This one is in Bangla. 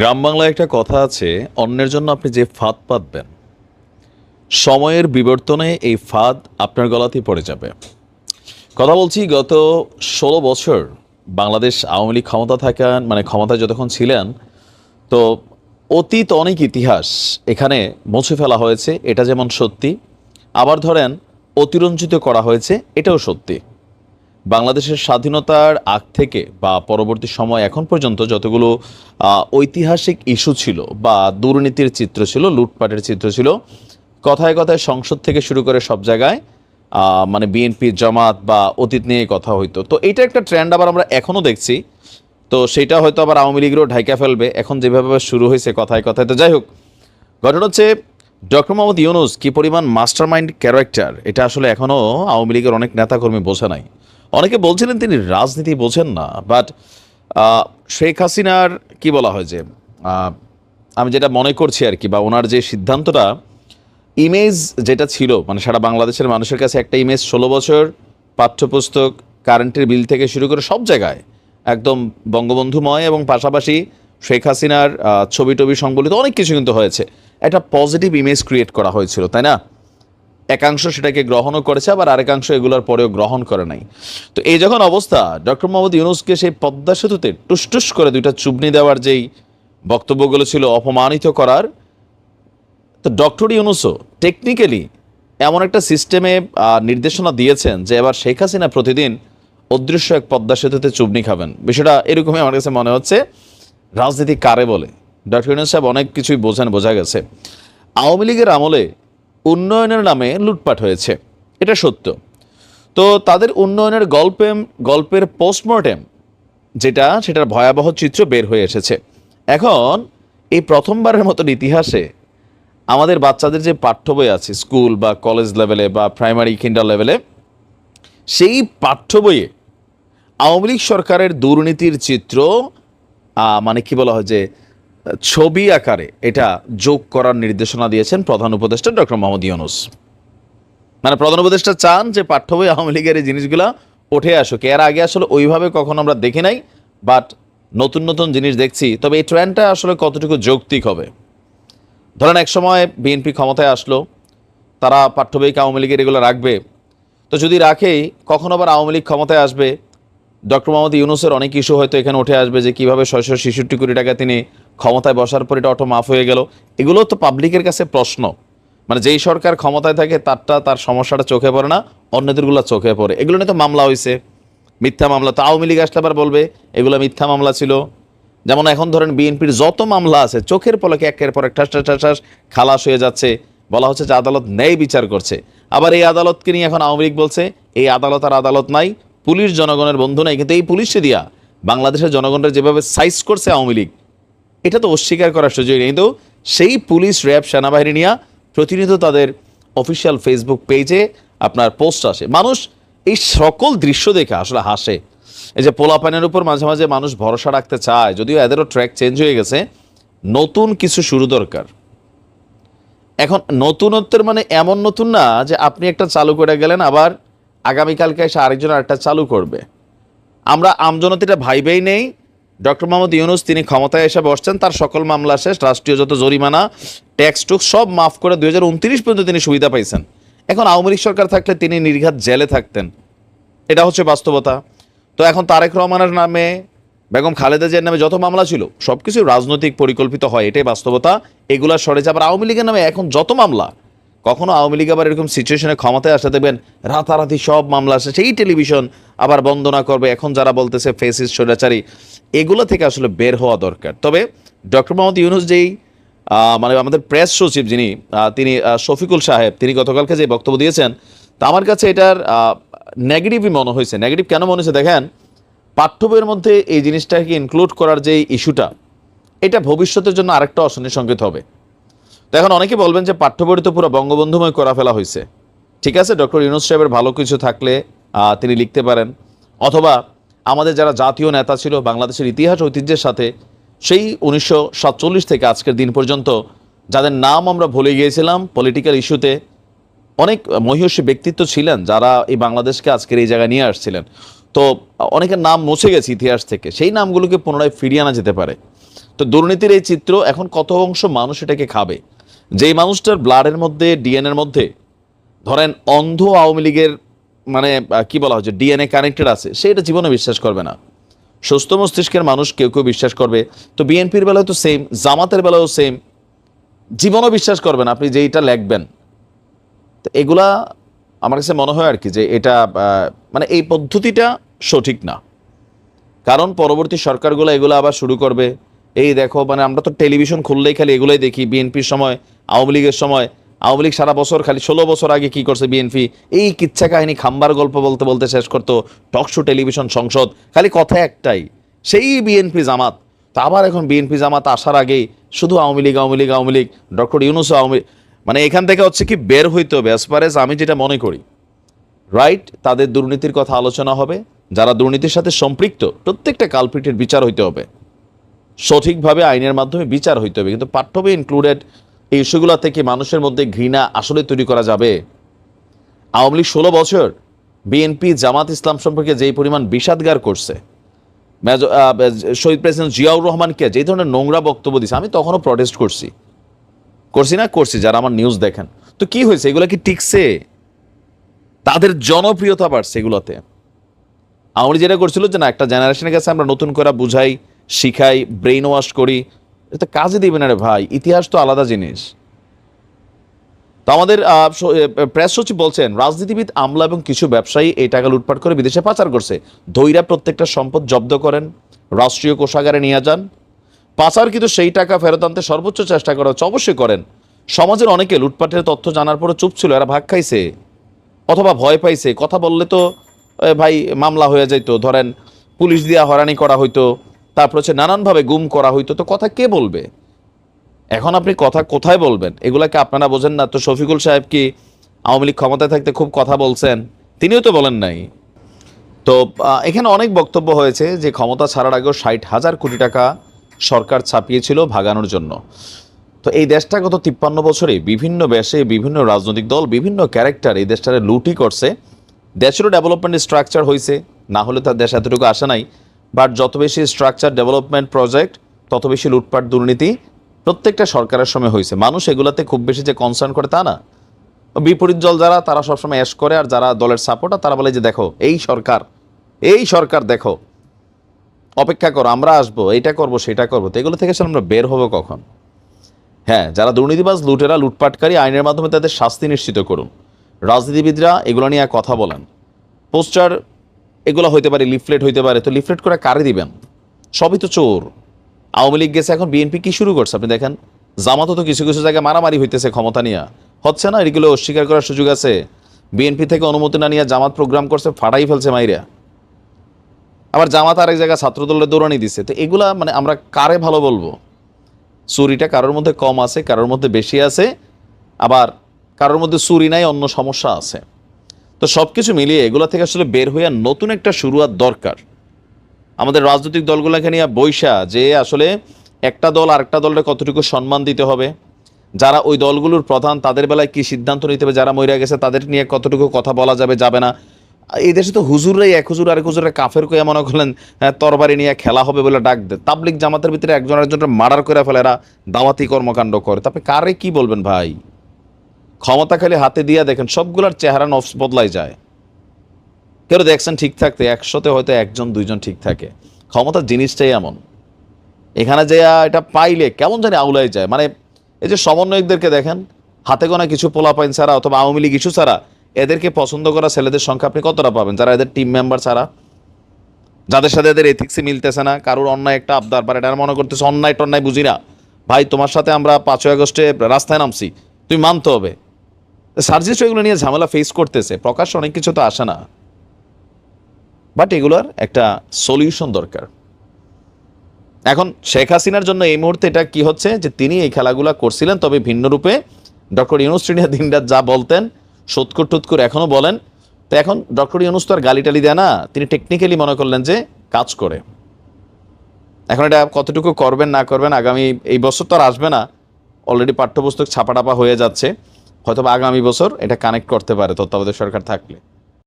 গ্রাম বাংলায় একটা কথা আছে, অন্যের জন্য আপনি যে ফাঁদ পাতবেন, সময়ের বিবর্তনে এই ফাঁদ আপনার গলাতেই পড়ে যাবে। কথা বলছি, গত ষোলো বছর বাংলাদেশ আওয়ামী লীগ ক্ষমতা থাকেন মানে ক্ষমতায় যতক্ষণ ছিলেন, তো অতীত অনেক ইতিহাস এখানে মুছে ফেলা হয়েছে, এটা যেমন সত্যি, আবার ধরেন অতিরঞ্জিত করা হয়েছে, এটাও সত্যি। বাংলাদেশের স্বাধীনতার আগ থেকে বা পরবর্তী সময় এখন পর্যন্ত যতগুলো ঐতিহাসিক ইস্যু ছিল বা দুর্নীতির চিত্র ছিল, লুটপাটের চিত্র ছিল, কথায় কথায় সংসদ থেকে শুরু করে সব জায়গায় মানে বিএনপি, জামাত বা অতীত নিয়ে কথা হইতো। তো এটা একটা ট্রেন্ড আবার আমরা এখনও দেখছি। তো সেটা হয়তো আবার আওয়ামী লীগেরও ঢাইকা ফেলবে। এখন যেভাবে শুরু হয়েছে কথায় কথায়, তো যাই হোক। ঘটনা হচ্ছে, ডক্টর মোহাম্মদ ইউনুস কী পরিমাণ মাস্টার মাইন্ড ক্যারেক্টার? এটা আসলে এখনও আওয়ামী লীগের অনেক নেতাকর্মী বোঝে নাই। অনেকে বলছিলেন তিনি রাজনীতি বোঝেন না বাট শেখ হাসিনার কি বলা হয় যে আমি যেটা মনে করছি আর কি, বা ওনার যে সিদ্ধান্তটা ইমেজ যেটা ছিল মানে সারা বাংলাদেশের মানুষের কাছে একটা ইমেজ ষোলো বছর, পাঠ্যপুস্তক কারেন্টের বিল থেকে শুরু করে সব জায়গায় একদম বঙ্গবন্ধুময় এবং পাশাপাশি শেখ হাসিনার ছবি টবি সংবলিত অনেক কিছু কিন্তু হয়েছে। একটা পজিটিভ ইমেজ ক্রিয়েট করা হয়েছিল, তাই না? একাংশ সেটাকে গ্রহণও করেছে, আবার আরেকাংশ এগুলোর পরেও গ্রহণ করে নাই। তো এই যখন অবস্থা, ডক্টর মোহাম্মদ ইউনুসকে সেই পদ্মা সেতুতে টুসটুস করে দুইটা চুবনি দেওয়ার যেই বক্তব্যগুলো ছিল অপমানিত করার, তো ডক্টর ইউনুসও টেকনিক্যালি এমন একটা সিস্টেমে নির্দেশনা দিয়েছেন যে এবার শেখ হাসিনা প্রতিদিন অদৃশ্য এক পদ্মা সেতুতে চুবনি খাবেন। বিষয়টা এরকমই আমার কাছে মনে হচ্ছে, রাজনীতি কারে বলে? ডক্টর ইউনুস সাহেব অনেক কিছুই বোঝেন, বোঝা গেছে। আওয়ামী লীগের আমলে উন্নয়নের নামে লুটপাট হয়েছে। এটা সত্য। তো তাদের উন্নয়নের গল্পে, গল্পের পোস্টমর্টেম যেটা, সেটার ভয়াবহ চিত্র বের হয়ে এসেছে। এখন এই প্রথমবারের মতন ইতিহাসে আমাদের বাচ্চাদের যে পাঠ্য বই আছে, স্কুল বা কলেজ লেভেলে বা প্রাইমারি, কিন্ডার লেভেলে, সেই পাঠ্য বইয়ে আওয়ামী লীগ সরকারের দুর্নীতির চিত্র মানে কি বলা হয় যে ছবি আকারে এটা যোগ করার নির্দেশনা দিয়েছেন প্রধান উপদেষ্টা ডক্টর মোহাম্মদ ইউনুস। মানে প্রধান উপদেষ্টা চান যে পাঠ্য বই আওয়ামী লীগের এই জিনিসগুলা উঠে আসুক। এর আগে আসলে ওইভাবে কখনো আমরা দেখি নাই, বাট নতুন নতুন জিনিস দেখছি। তবে এই ট্রেন্ডটা আসলে কতটুকু যৌক্তিক হবে? ধরেন এক সময় বিএনপি ক্ষমতায় আসলো, তারা পাঠ্য বইকে আওয়ামী লীগের এগুলো রাখবে। তো যদি রাখেই, কখন আবার আওয়ামী লীগ ক্ষমতায় আসবে? ডক্টর মোহাম্মদ ইউনুসের অনেক ইস্যু হয়তো এখানে উঠে আসবে যে কীভাবে ছয়শো ছেষট্টি কোটি টাকা তিনি ক্ষমতায় বসার পর এটা অটো মাফ হয়ে গেল। এগুলো তো পাবলিকের কাছে প্রশ্ন। মানে যেই সরকার ক্ষমতায় থাকে, তারটা, তার সমস্যাটা চোখে পড়ে না, অন্যদেরগুলো চোখে পড়ে। এগুলো নিয়ে তো মামলা হয়েছে মিথ্যা মামলা তো আওয়ামী লীগ আসলে আবার বলবে, এগুলো মিথ্যা মামলা ছিল। যেমন এখন ধরেন বিএনপির যত মামলা আছে, চোখের পলকে একের পর এক ঠাস ঠাস ঠাস খালাস হয়ে যাচ্ছে। বলা হচ্ছে যে আদালত ন্যায় বিচার করছে। আবার এই আদালতকে নিয়ে এখন আওয়ামী লীগ বলছে, এই আদালত আর আদালত নাই, পুলিশ জনগণের বন্ধু নাই। কিন্তু এই পুলিশে দিয়া বাংলাদেশের জনগণের যেভাবে সাইজ করছে আওয়ামী লীগ এটা তো অস্বীকার করার সুযোগ নেই। কিন্তু সেই পুলিশ, র্যাব, সেনাবাহিনী নিয়ে প্রতিনিয়ত তাদের অফিসিয়াল ফেসবুক পেজে আপনার পোস্ট আসে। মানুষ এই সকল দৃশ্য দেখে আসলে হাসে। এই যে পোলাপানের উপর মাঝে মাঝে মানুষ ভরসা রাখতে চায়, যদিও এদেরও ট্র্যাক চেঞ্জ হয়ে গেছে। নতুন কিছু শুরু দরকার। এখন নতুনত্বের মানে এমন নতুন না যে আপনি একটা চালু করে গেলেন, আবার আগামীকালকে এসে আরেকজন আরেকটা চালু করবে। আমরা আমজনতিটা ভাইবেই নেই ডক্টর মোহাম্মদ ইউনুস তিনি ক্ষমতায় এসে বসছেন, তার সকল মামলা শেষ, রাষ্ট্রীয় যত জরিমানা ট্যাক্স টুক সব মাফ করে দু হাজার উনত্রিশ পর্যন্ত তিনি সুবিধা পাইছেন। এখন আওয়ামী লীগ সরকার থাকলে তিনি নির্ঘাত জেলে থাকতেন। এটা হচ্ছে বাস্তবতা। তো এখন তারেক রহমানের নামে, বেগম খালেদা জিয়ার নামে যত মামলা ছিল সব কিছু রাজনৈতিক পরিকল্পিত হয়, এটাই বাস্তবতা। এগুলা সরে যাবার আওয়ামী লীগের নামে এখন যত মামলা কখনো আওয়ামী লীগ আবার এরকম সিচুয়েশনে ক্ষমতায় আসলে দেখবেন রাতারাতি সব মামলা আসে, সেই টেলিভিশন আবার বন্দনা করবে। এখন যারা বলতেছে ফেসিস স্বৈরাচারী, এগুলো থেকে আসলে বের হওয়া দরকার। তবে ডক্টর মোহাম্মদ ইউনুস যেই মানে আমাদের প্রেস সচিব যিনি তিনি শফিকুল সাহেব, তিনি গতকালকে যে বক্তব্য দিয়েছেন, তা আমার কাছে এটার নেগেটিভই মনে হয়েছে। নেগেটিভ কেন মনে হয়েছে? দেখেন, পাঠ্য বইয়ের মধ্যে এই জিনিসটাকে ইনক্লুড করার যে ইস্যুটা এটা ভবিষ্যতের জন্য আরেকটা অশনি সংকেত হবে। তো এখন অনেকে বলবেন যে পাঠ্য বই তো পুরো বঙ্গবন্ধুময় করা ফেলা হয়েছে ঠিক আছে, ডক্টর ইউনুস সাহেবের ভালো কিছু থাকলে তিনি লিখতে পারেন। অথবা আমাদের যারা জাতীয় নেতা ছিল, বাংলাদেশের ইতিহাস ঐতিহ্যের সাথে, সেই উনিশশো সাতচল্লিশ থেকে আজকের দিন পর্যন্ত যাদের নাম আমরা ভুলে গিয়েছিলাম পলিটিক্যাল ইস্যুতে অনেক মহিষী ব্যক্তিত্ব ছিলেন যারা এই বাংলাদেশকে আজকের এই জায়গায় নিয়ে আসছিলেন। তো অনেকের নাম মুছে গেছে ইতিহাস থেকে, সেই নামগুলোকে পুনরায় ফিরিয়ে আনা যেতে পারে। তো দুর্নীতির এই চিত্র এখন কত অংশ মানুষ এটাকে খাবে? যেই মানুষটার ব্লাডের মধ্যে ডিএনএর মধ্যে, ধরেন অন্ধ আওয়ামী লীগের মানে কি বলা হচ্ছে ডিএনএ কানেক্টেড আছে সে এটা জীবনে বিশ্বাস করবে না। সুস্থ মস্তিষ্কের মানুষ কেউ কেউ বিশ্বাস করবে। তো বিএনপির বেলায় তো সেম জামাতের বেলায়ও সেম জীবনও বিশ্বাস করবেন আপনি যেইটা লেখবেন। তো এগুলা আমার কাছে মনে হয় আর কি যে এটা মানে এই পদ্ধতিটা সঠিক না। কারণ পরবর্তী সরকারগুলো এগুলো আবার শুরু করবে। এই দেখো মানে আমরা তো টেলিভিশন খুললেই খালি এগুলোই দেখি। বিএনপির সময়, আওয়ামী লীগের সময়। আওয়ামী লীগ সারা বছর খালি ষোলো বছর আগে কি করছে বিএনপি? এই কিচ্ছা কাহিনী খাম্বার গল্প বলতে বলতে শেষ করতো টক শো, টেলিভিশন সংসদ। খালি কথা একটাই, সেই বিএনপি জামাত। তা আবার এখন বিএনপি জামাত আসার আগেই শুধু আওয়ামী লীগ আওয়ামী লীগ আওয়ামী লীগ, ডক্টর ইউনুস আওয়ামী মানে এখান থেকে হচ্ছে কি বের হইতে হবে। অ্যাজ ফার এজ আমি যেটা মনে করি রাইট তাদের দুর্নীতির কথা আলোচনা হবে। যারা দুর্নীতির সাথে সম্পৃক্ত, প্রত্যেকটা কালপিটের বিচার হইতে হবে। সঠিকভাবে আইনের মাধ্যমে বিচার হইতে হবে। কিন্তু পাঠ্যবে ইনক্লুডেড এই ইস্যুগুলো থেকে মানুষের মধ্যে ঘৃণা আসলে তৈরি করা যাবে। আওয়ামী লীগ ষোলো বছর বিএনপি, জামাত ইসলাম সম্পর্কে যেই পরিমাণ বিষাদগার করছে শহীদ প্রেসিডেন্ট জিয়াউর রহমানকে যে ধরনের নোংরা বক্তব্য দিছে, আমি তখনও প্রটেস্ট করছি। করছি না, করছি, যারা আমার নিউজ দেখেন। তো কি হয়েছে? এগুলো কি টিকছে? তাদের জনপ্রিয়তা বাড়ছে এগুলোতে। আওয়ামী যেটা করছিল যে না, একটা জেনারেশনের কাছে আমরা নতুন করে বুঝাই শিখাই ব্রেইন ওয়াশ করি। এটা কাজে দিবে না রে ভাই, ইতিহাস তো আলাদা জিনিস। তো আমাদের প্রেস সচিব বলছেন, রাজনীতিবিদ, আমলা এবং কিছু ব্যবসায়ী এই টাকা লুটপাট করে বিদেশে পাচার করছে। ধৈরা প্রত্যেকটা সম্পদ জব্দ করেন, রাষ্ট্রীয় কোষাগারে নিয়ে যান। পাচার কিন্তু সেই টাকা ফেরত আনতে সর্বোচ্চ চেষ্টা করা হচ্ছে, অবশ্যই করেন। সমাজের অনেকে লুটপাটের তথ্য জানার পরে চুপ ছিল, এরা ভাগ খাইছে। অথবা ভয় পাইছে। কথা বললে তো ভাই, মামলা হয়ে যাইতো। ধরেন, পুলিশ দিয়া হয়রানি করা হইতো। তারপর হচ্ছে নানানভাবে গুম করা হইতো। তো কথা কে বলবে? এখন আপনি কথা কোথায় বলবেন? এগুলাকে আপনারা বোঝেন না। তো শফিকুল সাহেব কি আওয়ামী লীগ ক্ষমতায় থাকতে খুব কথা বলছেন? তিনিও তো বলেন নাই। তো এখানে অনেক বক্তব্য হয়েছে যে ক্ষমতা ছাড়ার আগেও ষাট হাজার কোটি টাকা সরকার ছাপিয়েছিল ভাগানোর জন্য। তো এই দেশটা গত তিপ্পান্ন বছরে বিভিন্ন দেশে বিভিন্ন রাজনৈতিক দল, বিভিন্ন ক্যারেক্টার এই দেশটারে লুটই করছে। দেশেরও ডেভেলপমেন্ট স্ট্রাকচার হয়েছে না হলে তার দেশ এতটুকু আসে নাই। বাট যত বেশি স্ট্রাকচার ডেভেলপমেন্ট প্রজেক্ট তত বেশি লুটপাট দুর্নীতি প্রত্যেকটা সরকারের সময় হয়েছে। মানুষ এগুলাতে খুব বেশি যে কনসার্ন করে তা না। বিপরীত দল যারা, তারা সবসময় অ্যাশ করে আর যারা দলের সাপোর্টার তারা বলে যে, দেখো, এই সরকার এই সরকার দেখো, অপেক্ষা করো, আমরা আসব, এইটা করব, সেটা করব। তো এগুলো থেকে আমরা বের হব কখন? হ্যাঁ যারা দুর্নীতিবাজ, লুটেরা, লুটপাটকারী, আইনের মাধ্যমে তাদের শাস্তি নিশ্চিত করুন। রাজনীতিবিদরা এগুলো নিয়ে কথা বলেন। পোস্টার এগুলো হইতে পারে, লিফলেট হইতে পারে। তো লিফলেট করে কারে দিবেন? সবই তো চোর। আওয়ামী লীগ গেছে, এখন বিএনপি কি শুরু করছে? আপনি দেখেন, জামাতও তো কিছু কিছু জায়গায় মারামারি হইতেছে ক্ষমতা নিয়ে। হচ্ছে না, এগুলো অস্বীকার করার সুযোগ আছে? বিএনপি থেকে অনুমতি না নিয়ে জামাত প্রোগ্রাম করছে, ফাটাই ফেলছে মাইরা। আবার জামাত আরেক জায়গায় ছাত্রদলের দৌড়ানি দিচ্ছে তো এগুলা মানে আমরা কারে ভালো বলব? চুরিটা কারোর মধ্যে কম আছে, কারোর মধ্যে বেশি আছে। আবার কারোর মধ্যে চুরি নাই, অন্য সমস্যা আছে। তো সব কিছু মিলিয়ে এগুলো থেকে আসলে বের হইয়া নতুন একটা শুরুয়াত দরকার। আমাদের রাজনৈতিক দলগুলোকে নিয়ে বৈশা যে আসলে একটা দল আরেকটা দলের কতটুকু সম্মান দিতে হবে যারা ওই দলগুলোর প্রধান তাদের বেলায় কি সিদ্ধান্ত নিতে হবে যারা মরিয়া গেছে তাদের নিয়ে কতটুকু কথা বলা যাবে যাবে না। এই দেশে তো হুজুররাই এক হুজুর আরেক হুজুরের কাফের কইয়া মনে করলেন হ্যাঁ, তরবারি নিয়ে খেলা হবে বলে ডাক দেয়। তাবলিক জামাতের ভিতরে একজন আরেকজনের মার্ডার করে ফেলে এরা দাওয়াতি কর্মকাণ্ড করে। তারপরে কারে কি বলবেন ভাই? ক্ষমতা খালি হাতে দিয়ে দেখেন, সবগুলার চেহারা নফস বদলাই যায়। কেউ দেখছেন ঠিক থাকতে, একশোতে হয়তো একজন, দুইজন ঠিক থাকে। ক্ষমতার জিনিসটাই এমন। এখানে যে এটা পাইলে কেমন জানি আউলাই যায়। মানে এই যে সমন্বয়কদেরকে দেখেন, হাতে গোনা কিছু পোলা পোলাপাইন ছাড়া অথবা আওয়ামী লীগ ইস্যু ছাড়া, এদেরকে পছন্দ করা ছেলেদের সংখ্যা আপনি কতটা পাবেন? যারা এদের টিম মেম্বার ছাড়া। যাদের সাথে এদের এথিক্সে মিলতেছে না, কারোর অন্যায় একটা আবদার পারে এটা মনে করতেছে অন্যায় টন্যায় বুঝি না। ভাই, তোমার সাথে আমরা পাঁচই আগস্টে রাস্তায় নামছি। তুমি মানতে হবে। সার্জিস এগুলো নিয়ে ঝামেলা ফেস করতেছে। প্রকাশ অনেক কিছু তো আসে না। বাট এগুলোর একটা সলিউশন দরকার। এখন শেখ হাসিনার জন্য এই মুহূর্তে এটা কি হচ্ছে? যে তিনি এই খেলাগুলা করছিলেন, তবে ভিন্ন রূপে ডক্টর ইউনুস টিনিয়া দিনরাত যা বলতেন সৎকর টুৎকর এখনও বলেন। তো এখন ডক্টর ইউনুস তো আর গালি টালি দেয় না, তিনি টেকনিক্যালি মনে করলেন যে কাজ করে। এখন এটা কতটুকু করবেন, না করবেন, আগামী এই বছর তো আর আসবে না। অলরেডি পাঠ্যপুস্তক ছাপাটাপা হয়ে যাচ্ছে। হয়তো আগামী বছর এটা কানেক্ট করতে পারে তত্ত্বাবধায়ক সরকার থাকলে।